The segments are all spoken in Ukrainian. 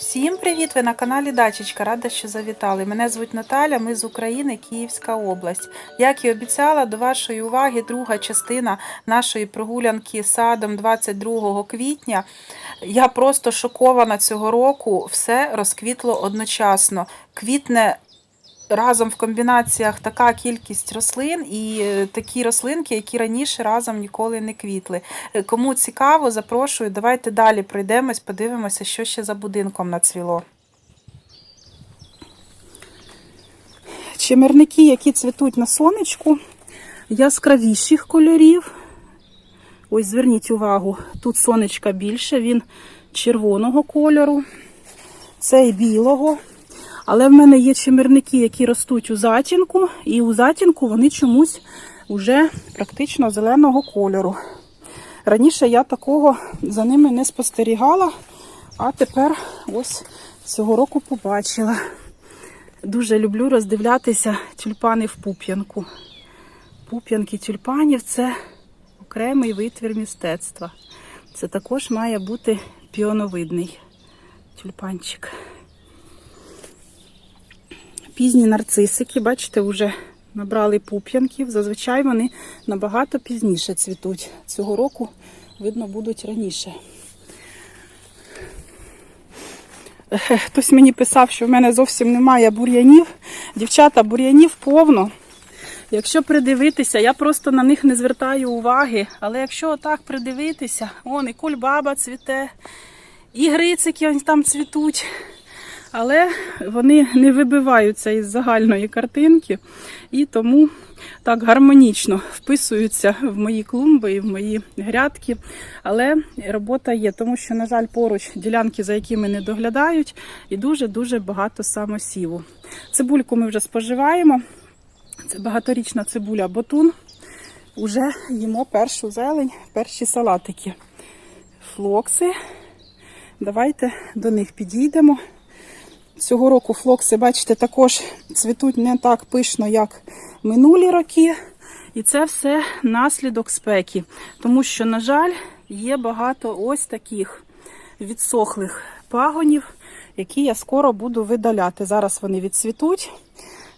Всім привіт! Ви на каналі Дачечка. Рада, що завітали. Мене звуть Наталя, ми з України, Київська область. Як і обіцяла, до вашої уваги друга частина нашої прогулянки садом 22 квітня. Я просто шокована цього року. Все розквітло одночасно. Квітне разом в комбінаціях така кількість рослин і е, такі рослинки, які раніше разом ніколи не квітли. Е, Кому цікаво, запрошую. Давайте далі пройдемось, подивимося, що ще за будинком нацвіло. Чимерники, які цвітуть на сонечку, яскравіших кольорів. Ось зверніть увагу, тут сонечка більше, він червоного кольору, цей білого. Але в мене є чимирники, які ростуть у затінку, і у затінку вони чомусь вже практично зеленого кольору. Раніше я такого за ними не спостерігала, а тепер ось цього року побачила. Дуже люблю роздивлятися тюльпани в пуп'янку. Пуп'янки тюльпанів це окремий витвір мистецтва. Це також має бути піоновидний тюльпанчик. Пізні нарцисики, бачите, вже набрали пуп'янків. Зазвичай вони набагато пізніше цвітуть. Цього року, видно, будуть раніше. Хтось мені писав, що в мене зовсім немає бур'янів. Дівчата, бур'янів повно. Якщо придивитися, я просто на них не звертаю уваги. Але якщо отак придивитися, он і кульбаба цвіте, і грицики там цвітуть. Але вони не вибиваються із загальної картинки і тому так гармонічно вписуються в мої клумби і в мої грядки. Але робота є, тому що, на жаль, поруч ділянки, за якими не доглядають, і дуже-дуже багато самосіву. Цибульку ми вже споживаємо. Це багаторічна цибуля ботун. Уже їмо першу зелень, перші салатики. Флокси. Давайте до них підійдемо. Цього року флокси, бачите, також цвітуть не так пишно, як минулі роки. І це все наслідок спеки. Тому що, на жаль, є багато ось таких відсохлих пагонів, які я скоро буду видаляти. Зараз вони відцвітуть.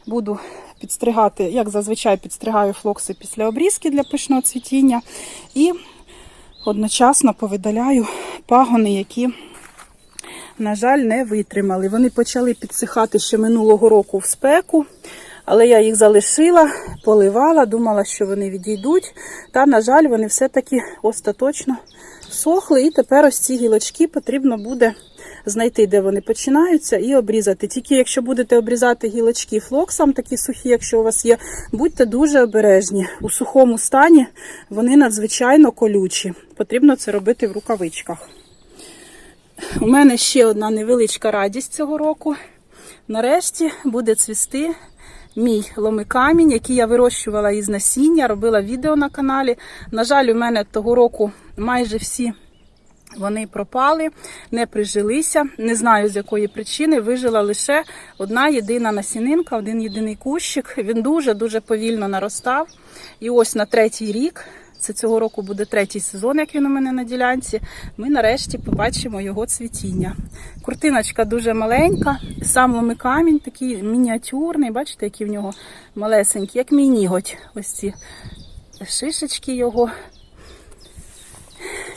Буду підстригати, як зазвичай підстригаю флокси після обрізки для пишного цвітіння. І одночасно повидаляю пагони, які на жаль, не витримали. Вони почали підсихати ще минулого року в спеку, але я їх залишила, поливала, думала, що вони відійдуть. Та, на жаль, вони все-таки остаточно сохли. І тепер ось ці гілочки потрібно буде знайти, де вони починаються, і обрізати. Тільки якщо будете обрізати гілочки флоксом, такі сухі, якщо у вас є, будьте дуже обережні. У сухому стані вони надзвичайно колючі. Потрібно це робити в рукавичках. У мене ще одна невеличка радість цього року. Нарешті буде цвісти мій ломикамінь, який я вирощувала із насіння, робила відео на каналі. На жаль, у мене того року майже всі вони пропали, не прижилися. Не знаю з якої причини. Вижила лише одна єдина насінинка, один єдиний кущик. Він дуже-дуже повільно наростав. І ось на третій рік це цього року буде третій сезон, як він у мене на ділянці. Ми нарешті побачимо його цвітіння. Куртиночка дуже маленька, сам ломикамінь такий мініатюрний. Бачите, які в нього малесенькі, як мій ніготь. Ось ці шишечки його.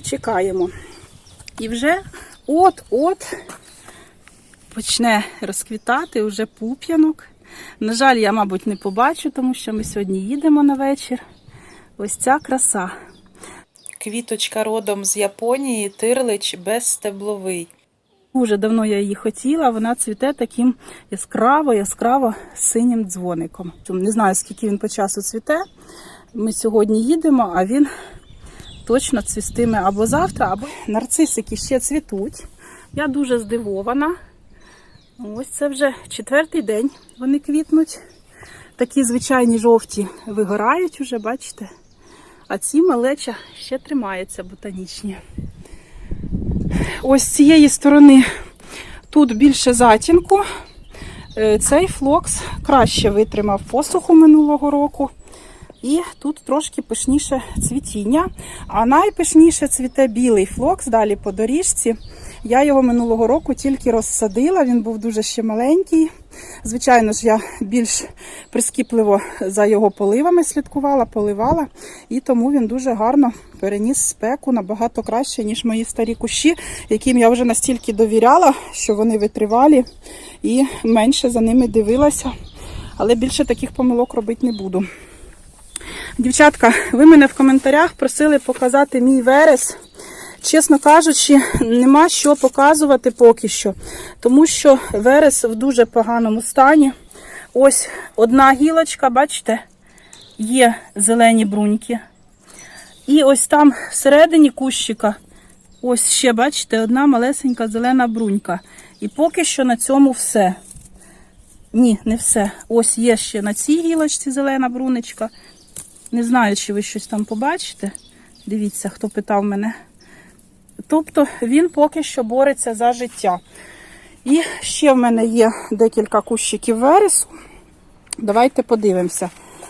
Чекаємо. І вже от-от почне розквітати вже пуп'янок. На жаль, я, мабуть, не побачу, тому що ми сьогодні їдемо на вечір. Ось ця краса. Квіточка родом з Японії, тирлич безстебловий. Дуже давно я її хотіла, вона цвіте таким яскраво, яскраво синім дзвоником. Не знаю, скільки він по часу цвіте. Ми сьогодні їдемо, а він точно цвістиме або завтра, або нарцисики ще цвітуть. Я дуже здивована. Ось це вже четвертий день вони квітнуть. Такі звичайні жовті вигорають уже, бачите? А ці малеча ще тримаються ботанічні. Ось з цієї сторони тут більше затінку. Е, Цей флокс краще витримав посуху минулого року. І тут трошки пишніше цвітіння. А найпишніше цвіте білий флокс, далі по доріжці. Я його минулого року тільки розсадила, він був дуже ще маленький. Звичайно ж, я більш прискіпливо за його поливами слідкувала, поливала, і тому він дуже гарно переніс спеку набагато краще, ніж мої старі кущі, яким я вже настільки довіряла, що вони витривалі і менше за ними дивилася. Але більше таких помилок робити не буду. Дівчатка, ви мене в коментарях просили показати мій верес. Чесно кажучи, нема що показувати поки що, тому що верес в дуже поганому стані. Ось одна гілочка, бачите, є зелені бруньки. І ось там всередині кущика, ось ще, бачите, одна малесенька зелена брунька. І поки що на цьому все. Ні, не все. Ось є ще на цій гілочці зелена брунечка. Не знаю, чи ви щось там побачите. Дивіться, хто питав мене. Тобто він поки що бореться за життя. І ще в мене є декілька кущиків вересу. Давайте подивимося.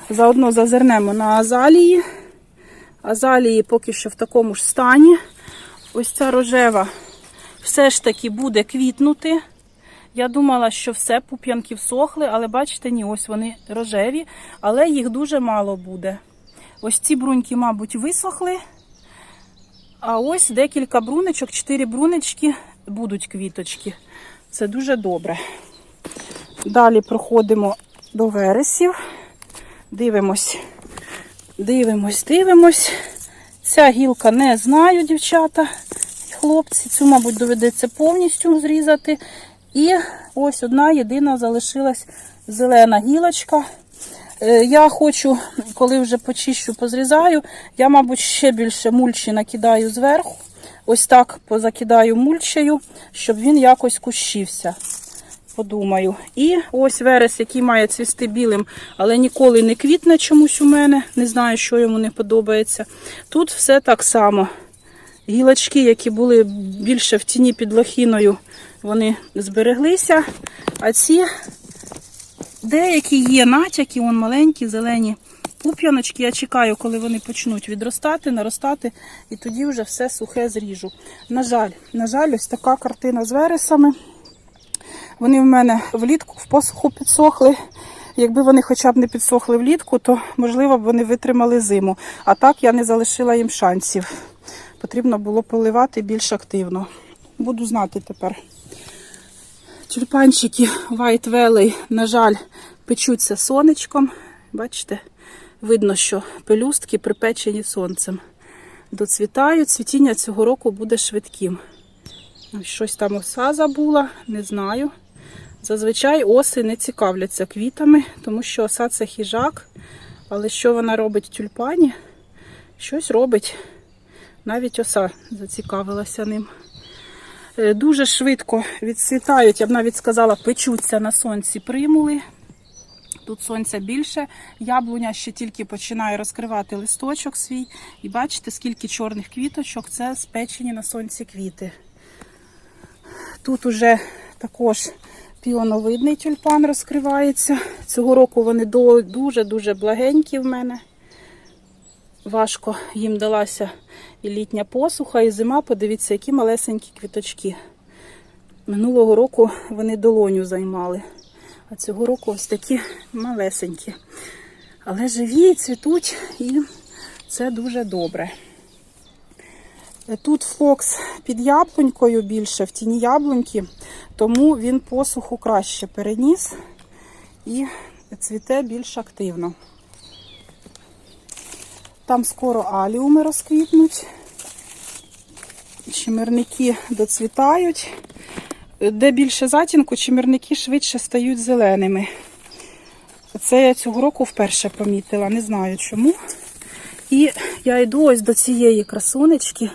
Заодно зазирнемо на азалії. Азалії поки що в такому ж стані. Ось ця рожева все ж таки буде квітнути. Я думала, що все, пуп'янки всохли, але бачите, ні, ось вони рожеві, але їх дуже мало буде. Ось ці бруньки, мабуть, висохли. А ось декілька брунечок, чотири брунечки будуть квіточки. Це дуже добре. Далі проходимо до вересів. Дивимось, дивимось, дивимось. Ця гілка не знаю, дівчата, хлопці. Цю, мабуть, доведеться повністю зрізати. І ось одна єдина залишилась зелена гілочка. Е, Я хочу, коли вже почищу, позрізаю, я, мабуть, ще більше мульчі накидаю зверху. Ось так позакидаю мульчею, щоб він якось кущився. Подумаю. І ось верес, який має цвісти білим, але ніколи не квітне чомусь у мене. Не знаю, що йому не подобається. Тут все так само. Гілочки, які були більше в тіні під лохіною, вони збереглися. А ці деякі є натяки, вон маленькі, зелені пуп'яночки. Я чекаю, коли вони почнуть відростати, наростати, і тоді вже все сухе зріжу. На жаль, на жаль, ось така картина з вересами. Вони в мене влітку в посуху підсохли. Якби вони хоча б не підсохли влітку, то можливо б вони витримали зиму. А так я не залишила їм шансів. Потрібно було поливати більш активно. Буду знати тепер. Тюльпанчики White Valley, на жаль, печуться сонечком. Бачите, видно, що пелюстки припечені сонцем. Доцвітають. Цвітіння цього року буде швидким. Щось там оса забула, не знаю. Зазвичай оси не цікавляться квітами, тому що оса це хижак. Але що вона робить в тюльпані? Щось робить. Навіть оса зацікавилася ним. Е, Дуже швидко відцвітають, я б навіть сказала, печуться на сонці примули. Тут сонця більше. Яблуня ще тільки починає розкривати листочок свій. І бачите, скільки чорних квіточок це спечені на сонці квіти. Тут уже також піоновидний тюльпан розкривається. Цього року вони дуже-дуже благенькі в мене. Важко їм далася і літня посуха, і зима. Подивіться, які малесенькі квіточки. Минулого року вони долоню займали. А цього року ось такі малесенькі. Але живі, цвітуть, і це дуже добре. Тут фокс під яблунькою більше, в тіні яблуньки, тому він посуху краще переніс і цвіте більш активно. Там скоро аліуми розквітнуть, чимирники доцвітають. Де більше затінку, чимирники швидше стають зеленими. Це я цього року вперше помітила, не знаю чому. І я йду ось до цієї красунечки.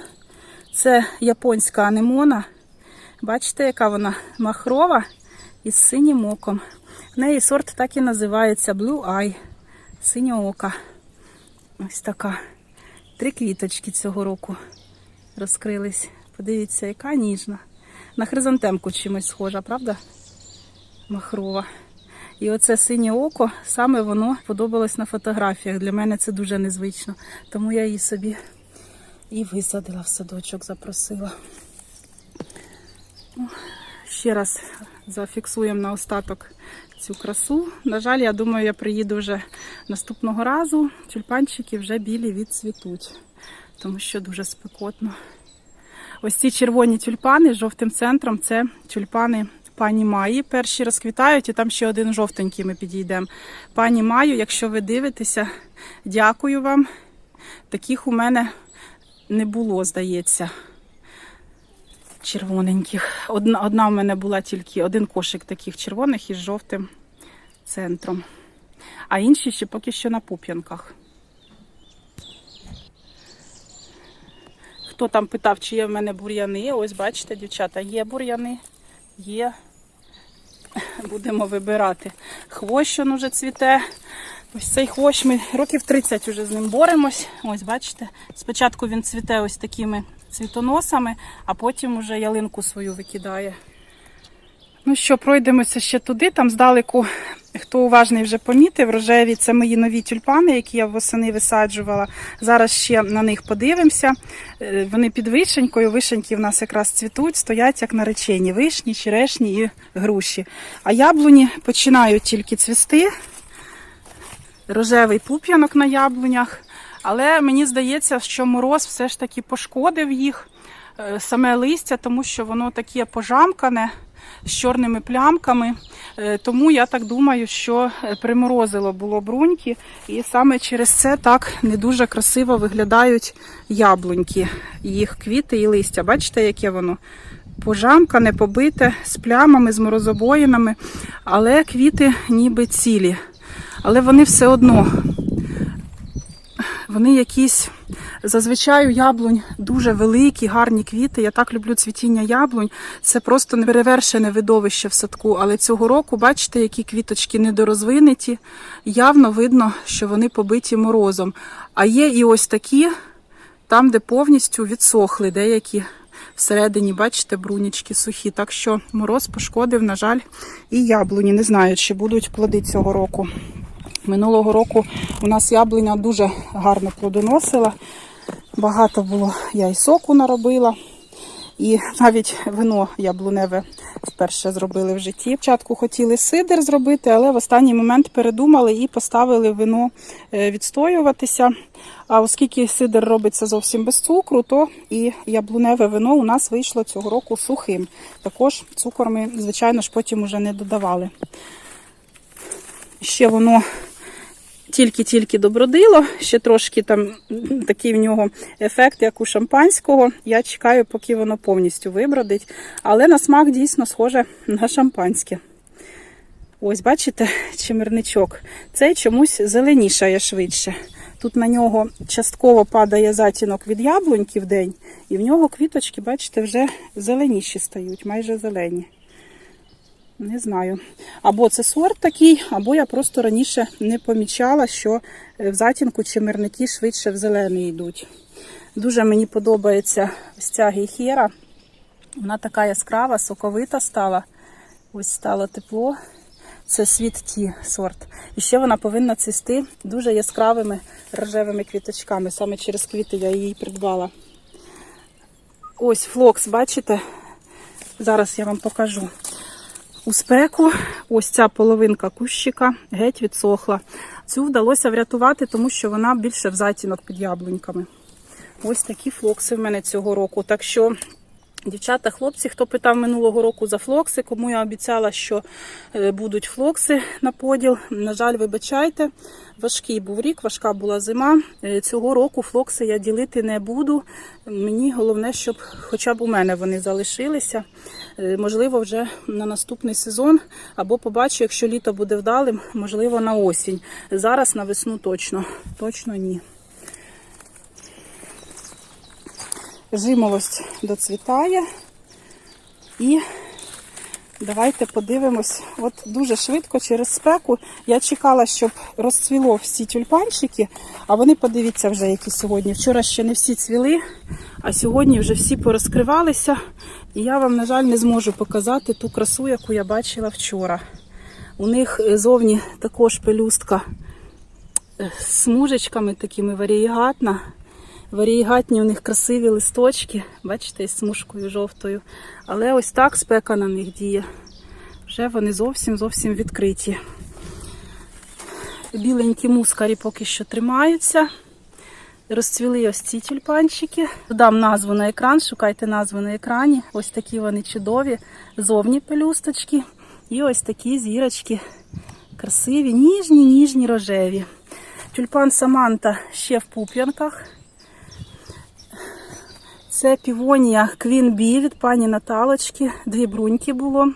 Це японська анемона. Бачите, яка вона махрова із синім оком. В неї сорт так і називається Blue Eye. Синьоока. Ось така. Три квіточки цього року розкрились. Подивіться, яка ніжна. На хризантемку чимось схожа, правда? Махрова. І оце синє око, саме воно подобалось на фотографіях. Для мене це дуже незвично. Тому я її собі і висадила в садочок, запросила. Ще раз зафіксуємо на остаток цю красу. На жаль, я думаю, я приїду вже наступного разу. Тюльпанчики вже білі відцвітуть, тому що дуже спекотно. Ось ці червоні тюльпани з жовтим центром це тюльпани пані Маї. Перші розквітають, і там ще один жовтенький ми підійдемо. Пані Маю, якщо ви дивитеся, дякую вам. Таких у мене не було, здається червоненьких. Одна, одна в мене була тільки один кошик таких червоних із жовтим центром. А інші ще поки що на пуп'янках. Хто там питав, чи є в мене бур'яни? Ось бачите, дівчата, є бур'яни, є. Будемо вибирати. Хвощ він уже цвіте. Ось цей хвощ ми років 30 вже з ним боремось. Ось бачите, спочатку він цвіте ось такими цвітоносами, а потім уже ялинку свою викидає. Ну що, пройдемося ще туди. Там здалеку, хто уважний вже помітив, рожеві це мої нові тюльпани, які я восени висаджувала. Зараз ще на них подивимося. Е, Вони під вишенькою. Вишеньки в нас якраз цвітуть, стоять як наречені. Вишні, черешні і груші. А яблуні починають тільки цвісти. Рожевий пуп'янок на яблунях. Але мені здається, що мороз все ж таки пошкодив їх е, саме листя, тому що воно таке пожамкане з чорними плямками. Е, Тому я так думаю, що е, приморозило було бруньки, і саме через це так не дуже красиво виглядають яблуньки, їх квіти і листя. Бачите, яке воно? Пожамкане, побите, з плямами, з морозобоїнами, але квіти ніби цілі. Але вони все одно вони якісь зазвичай у яблунь дуже великі, гарні квіти. Я так люблю цвітіння яблунь. Це просто неперевершене видовище в садку. Але цього року, бачите, які квіточки недорозвинуті. Явно видно, що вони побиті морозом. А є і ось такі, там, де повністю відсохли деякі. Всередині, бачите, брунічки сухі. Так що мороз пошкодив, на жаль, і яблуні. Не знаю, чи будуть плоди цього року. Минулого року у нас яблуня дуже гарно плодоносила. Багато було, я і соку наробила. І навіть вино яблуневе вперше зробили в житті. Спочатку хотіли сидр зробити, але в останній момент передумали і поставили вино е, відстоюватися. А оскільки сидр робиться зовсім без цукру, то і яблуневе вино у нас вийшло цього року сухим. Також цукор ми, звичайно ж, потім уже не додавали. Ще воно тільки-тільки добродило, ще трошки там такий в нього ефект, як у шампанського. Я чекаю, поки воно повністю вибродить. Але на смак дійсно схоже на шампанське. Ось, бачите, чимирничок. Цей чомусь зеленішає швидше. Тут на нього частково падає затінок від яблуньки в день, і в нього квіточки, бачите, вже зеленіші стають, майже зелені. Не знаю. Або це сорт такий, або я просто раніше не помічала, що е, в затінку чимирники швидше в зелений йдуть. Дуже мені подобається ось ця гейхера. Вона така яскрава, соковита стала. Ось стало тепло. Це світ ті сорт. І ще вона повинна цвісти дуже яскравими рожевими квіточками. Саме через квіти я її придбала. Ось флокс, бачите? Зараз я вам покажу. У спеку ось ця половинка кущика геть відсохла. Цю вдалося врятувати, тому що вона більше в затінок під яблуньками. Ось такі флокси в мене цього року. Так що, дівчата, хлопці, хто питав минулого року за флокси, кому я обіцяла, що е, будуть флокси на поділ. На жаль, вибачайте, важкий був рік, важка була зима. Е, Цього року флокси я ділити не буду. Мені головне, щоб хоча б у мене вони залишилися. Е, Можливо, вже на наступний сезон, або побачу, якщо літо буде вдалим, можливо, на осінь. Зараз на весну точно, точно ні. Жимолость доцвітає. І давайте подивимось. От дуже швидко через спеку я чекала, щоб розцвіло всі тюльпанчики, а вони, подивіться, вже які сьогодні. Вчора ще не всі цвіли, а сьогодні вже всі порозкривалися. І я вам, на жаль, не зможу показати ту красу, яку я бачила вчора. У них е, зовні також пелюстка е, з смужечками такими варієгатна. Варігатні у них красиві листочки, бачите, із смужкою жовтою. Але ось так спека на них діє. Вже вони зовсім зовсім відкриті. Біленькі мускарі поки що тримаються. Розцвіли ось ці тюльпанчики. Додам назву на екран, шукайте назву на екрані. Ось такі вони чудові, зовні пелюсточки. І ось такі зірочки красиві, ніжні, ніжні рожеві. Тюльпан Саманта ще в пуп'янках. Це півонія Bee від пані Наталочки. Дві бруньки було.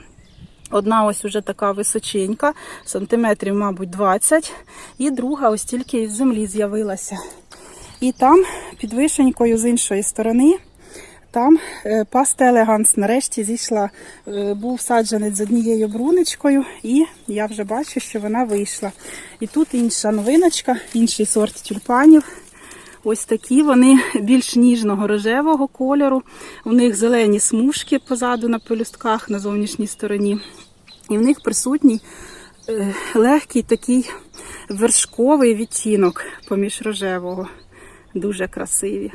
Одна ось уже така височенька, сантиметрів, мабуть, 20. І друга ось тільки із землі з'явилася. І там, під вишенькою з іншої сторони, там е, паста елеганс нарешті зійшла. Е, Був саджанець з однією брунечкою, і я вже бачу, що вона вийшла. І тут інша новиночка, інший сорт тюльпанів. Ось такі вони більш ніжного рожевого кольору. У них зелені смужки позаду на пелюстках на зовнішній стороні. І в них присутній е, легкий такий вершковий відтінок поміж рожевого. Дуже красиві.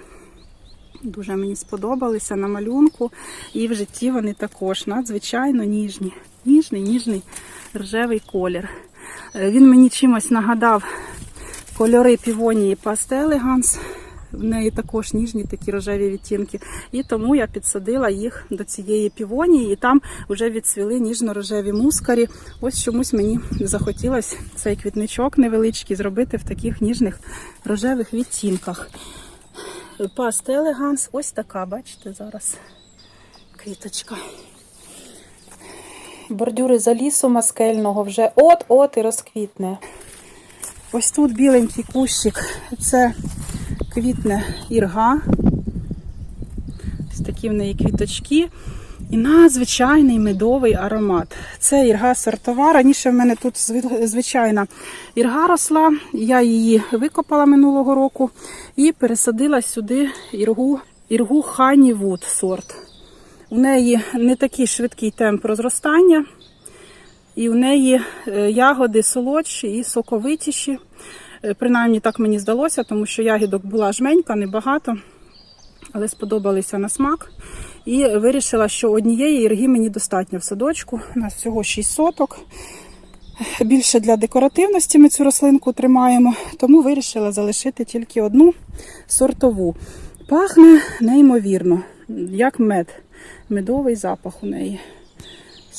Дуже мені сподобалися на малюнку. І в житті вони також надзвичайно ніжні. Ніжний, ніжний рожевий колір. Е, Він мені чимось нагадав кольори півонії Пасте Елеганс. В неї також ніжні такі рожеві відтінки. І тому я підсадила їх до цієї півонії, і там вже відцвіли ніжно-рожеві мускарі. Ось чомусь мені захотілося цей квітничок невеличкий зробити в таких ніжних рожевих відтінках. Паста Елеганс, ось така, бачите, зараз квіточка. Бордюри за лісу маскельного вже от-от і розквітне. Ось тут біленький кущик. Це квітне ірга. Ось такі в неї квіточки. І надзвичайний медовий аромат. Це ірга сортова. Раніше в мене тут звичайна ірга росла. Я її викопала минулого року і пересадила сюди іргу, іргу Honeywood сорт. У неї не такий швидкий темп розростання. І в неї е, ягоди солодші і соковитіші. Е, Принаймні так мені здалося, тому що ягідок була жменька, небагато, але сподобалися на смак. І вирішила, що однієї ірги мені достатньо в садочку. У нас всього 6 соток. Більше для декоративності ми цю рослинку тримаємо, тому вирішила залишити тільки одну сортову. Пахне неймовірно, як мед. Медовий запах у неї.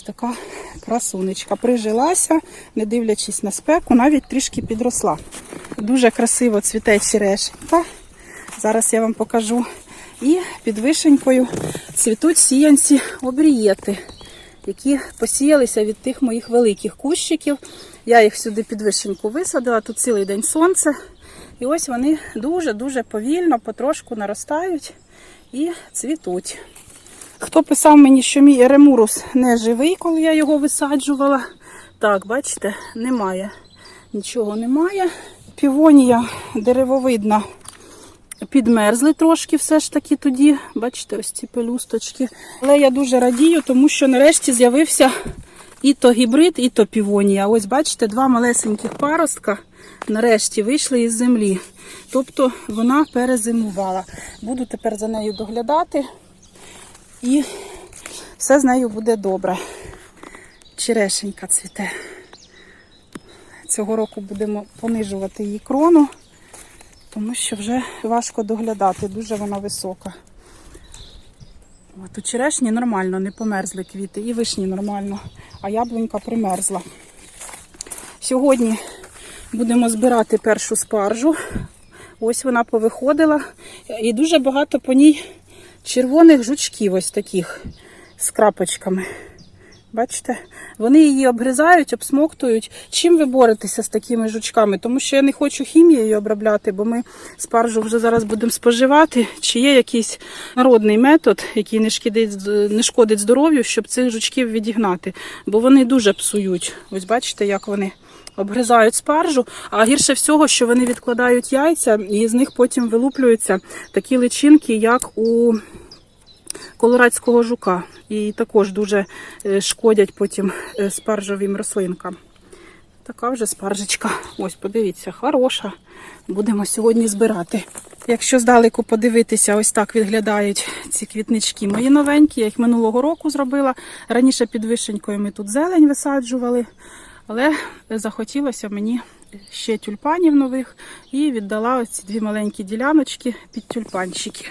Ось така красунечка. Прижилася, не дивлячись на спеку, навіть трішки підросла. Дуже красиво цвіте черешенька. Зараз я вам покажу. І під вишенькою цвітуть сіянці обрієти, які посіялися від тих моїх великих кущиків. Я їх сюди під вишеньку висадила, тут цілий день сонце. І ось вони дуже-дуже повільно, потрошку наростають і цвітуть. Хто писав мені, що мій еремурус не живий, коли я його висаджувала. Так, бачите, немає. Нічого немає. Півонія деревовидна. Підмерзли трошки все ж таки тоді. Бачите, ось ці пелюсточки. Але я дуже радію, тому що нарешті з'явився і то гібрид, і то півонія. Ось бачите, два малесеньких паростка нарешті вийшли із землі. Тобто вона перезимувала. Буду тепер за нею доглядати і все з нею буде добре. Черешенька цвіте. Цього року будемо понижувати її крону, тому що вже важко доглядати, дуже вона висока. От у черешні нормально, не померзли квіти, і вишні нормально, а яблунька примерзла. Сьогодні будемо збирати першу спаржу. Ось вона повиходила. І дуже багато по ній червоних жучків ось таких з крапочками. Бачите? Вони її обгризають, обсмоктують. Чим ви боретеся з такими жучками? Тому що я не хочу хімією обробляти, бо ми спаржу вже зараз будемо споживати. Чи є якийсь народний метод, який не шкодить, не шкодить здоров'ю, щоб цих жучків відігнати? Бо вони дуже псують. Ось бачите, як вони обгризають спаржу. А гірше всього, що вони відкладають яйця, і з них потім вилуплюються такі личинки, як у колорадського жука. І також дуже е, шкодять потім е, спаржовим рослинкам. така вже спаржечка. Ось, подивіться, хороша. Будемо сьогодні збирати. Якщо здалеку подивитися, ось так виглядають ці квітнички. Мої новенькі, я їх минулого року зробила. Раніше під вишенькою ми тут зелень висаджували, але захотілося мені ще тюльпанів нових і віддала ось ці дві маленькі діляночки під тюльпанчики.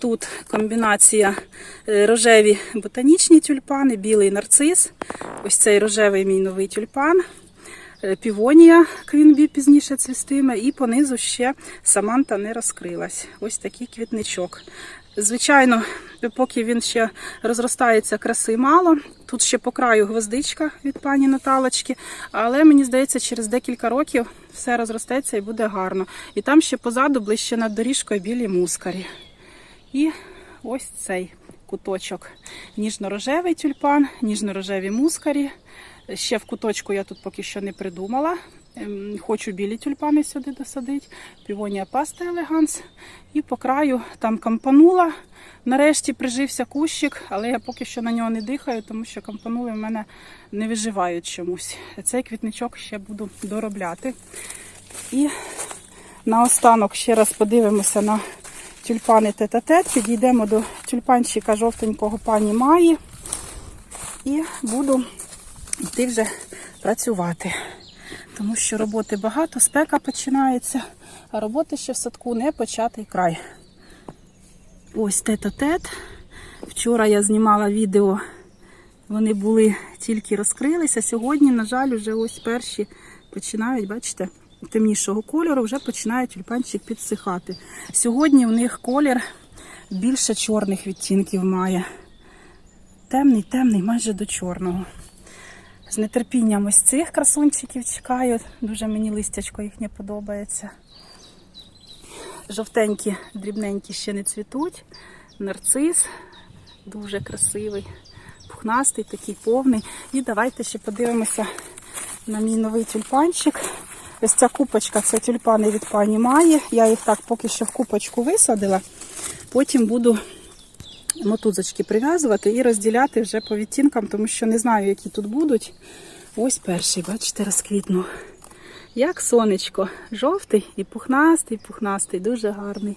Тут комбінація е, рожеві ботанічні тюльпани, білий нарцис. Ось цей рожевий мій новий тюльпан. Е, Півонія квінбі пізніше цвістиме, і понизу ще саманта не розкрилась. Ось такий квітничок. Звичайно, поки він ще розростається, краси мало. Тут ще по краю гвоздичка від пані Наталочки, але мені здається, через декілька років все розростеться і буде гарно. І там ще позаду, ближче над доріжкою, білі мускарі. І ось цей куточок. Ніжно-рожевий тюльпан, ніжно-рожеві мускарі. Ще в куточку я тут поки що не придумала. Ем, Хочу білі тюльпани сюди досадити. Півонія паста елеганс. І по краю там кампанула. Нарешті прижився кущик, але я поки що на нього не дихаю, тому що кампанули в мене не виживають чомусь. Цей квітничок ще буду доробляти. І наостанок ще раз подивимося на тюльпани тет-а-тет. Підійдемо до тюльпанчика жовтенького пані Маї. І буду йти вже працювати. Тому що роботи багато, спека починається, а роботи ще в садку не початий край. Ось тет-а-тет. Вчора я знімала відео, вони були тільки розкрилися. Сьогодні, на жаль, вже ось перші починають, бачите, темнішого кольору, вже починає тюльпанчик підсихати. Сьогодні в них колір більше чорних відтінків має. Темний, темний, майже до чорного. З нетерпінням ось цих красунчиків чекаю. Дуже мені листячко їхнє подобається. Жовтенькі, дрібненькі ще не цвітуть. Нарцис дуже красивий, пухнастий, такий повний. І давайте ще подивимося на мій новий тюльпанчик. Ось ця купочка це тюльпани від пані Маї. Я їх так поки що в купочку висадила. Потім буду мотузочки прив'язувати і розділяти вже по відтінкам, тому що не знаю, які тут будуть. Ось перший, бачите, розквітнув. Як сонечко, жовтий і пухнастий, пухнастий, дуже гарний.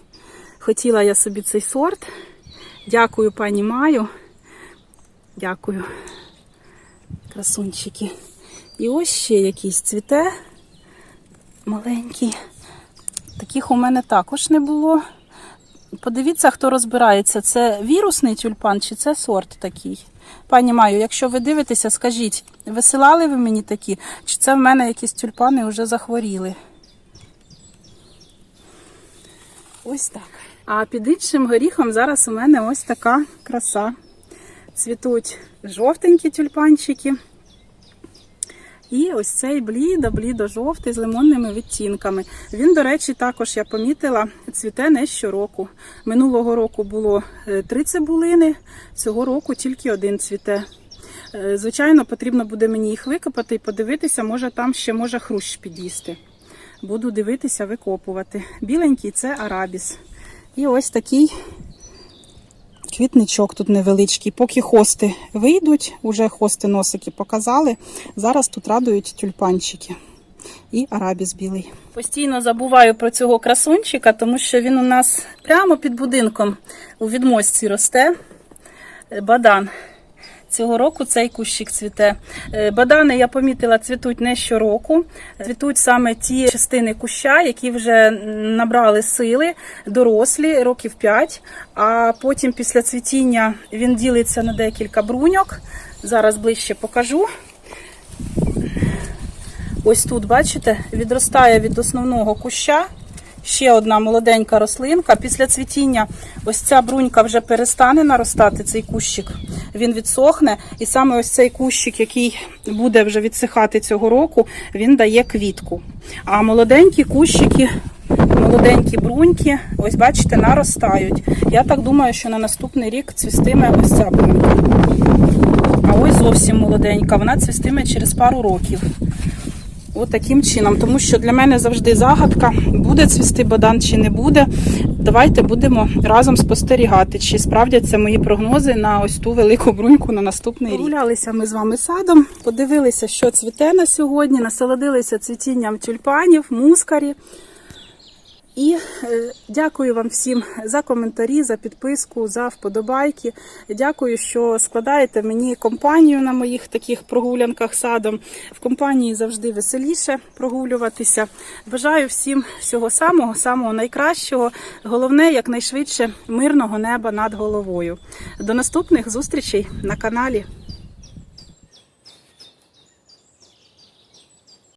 Хотіла я собі цей сорт. Дякую пані Маю. Дякую, красунчики. І ось ще якийсь цвіте маленький. Таких у мене також не було. Подивіться, хто розбирається, це вірусний тюльпан чи це сорт такий. Пані Маю, якщо ви дивитеся, скажіть, висилали ви мені такі, чи це в мене якісь тюльпани вже захворіли? Ось так. А під іншим горіхом зараз у мене ось така краса. Цвітуть жовтенькі тюльпанчики. І ось цей блідо-блідо-жовтий з лимонними відтінками. Він, до речі, також я помітила, цвіте не щороку. Минулого року було е, три цибулини, цього року тільки один цвіте. Е, Звичайно, потрібно буде мені їх викопати і подивитися, може там ще може хрущ під'їсти. Буду дивитися, викопувати. Біленький це арабіс. І ось такий Квітничок тут невеличкий. Поки хости вийдуть, уже хости носики показали. Зараз тут радують тюльпанчики. І арабіс білий. Постійно забуваю про цього красунчика, тому що він у нас прямо під будинком у відмостці росте. Е, Бадан. Цього року цей кущик цвіте. Е, Бадани, я помітила, цвітуть не щороку. Цвітуть саме ті частини куща, які вже набрали сили, дорослі, років 5. А потім після цвітіння він ділиться на декілька бруньок. Зараз ближче покажу. Ось тут, бачите, відростає від основного куща. Ще одна молоденька рослинка. Після цвітіння ось ця брунька вже перестане наростати, цей кущик. Він відсохне. І саме ось цей кущик, який буде вже відсихати цього року, він дає квітку. А молоденькі кущики, молоденькі бруньки, ось бачите, наростають. Я так думаю, що на наступний рік цвістиме ось ця брунька. А ось зовсім молоденька, вона цвістиме через пару років. От таким чином, тому що для мене завжди загадка, буде цвісти бадан чи не буде. давайте будемо разом спостерігати, чи справдяться мої прогнози на ось ту велику бруньку на наступний рік. Погулялися ми з вами садом, подивилися, що цвіте на сьогодні, насолодилися цвітінням тюльпанів, мускарі. І е, дякую вам всім за коментарі, за підписку, за вподобайки. Дякую, що складаєте мені компанію на моїх таких прогулянках садом. В компанії завжди веселіше прогулюватися. Бажаю всім всього самого, самого найкращого. Головне, якнайшвидше мирного неба над головою. До наступних зустрічей на каналі.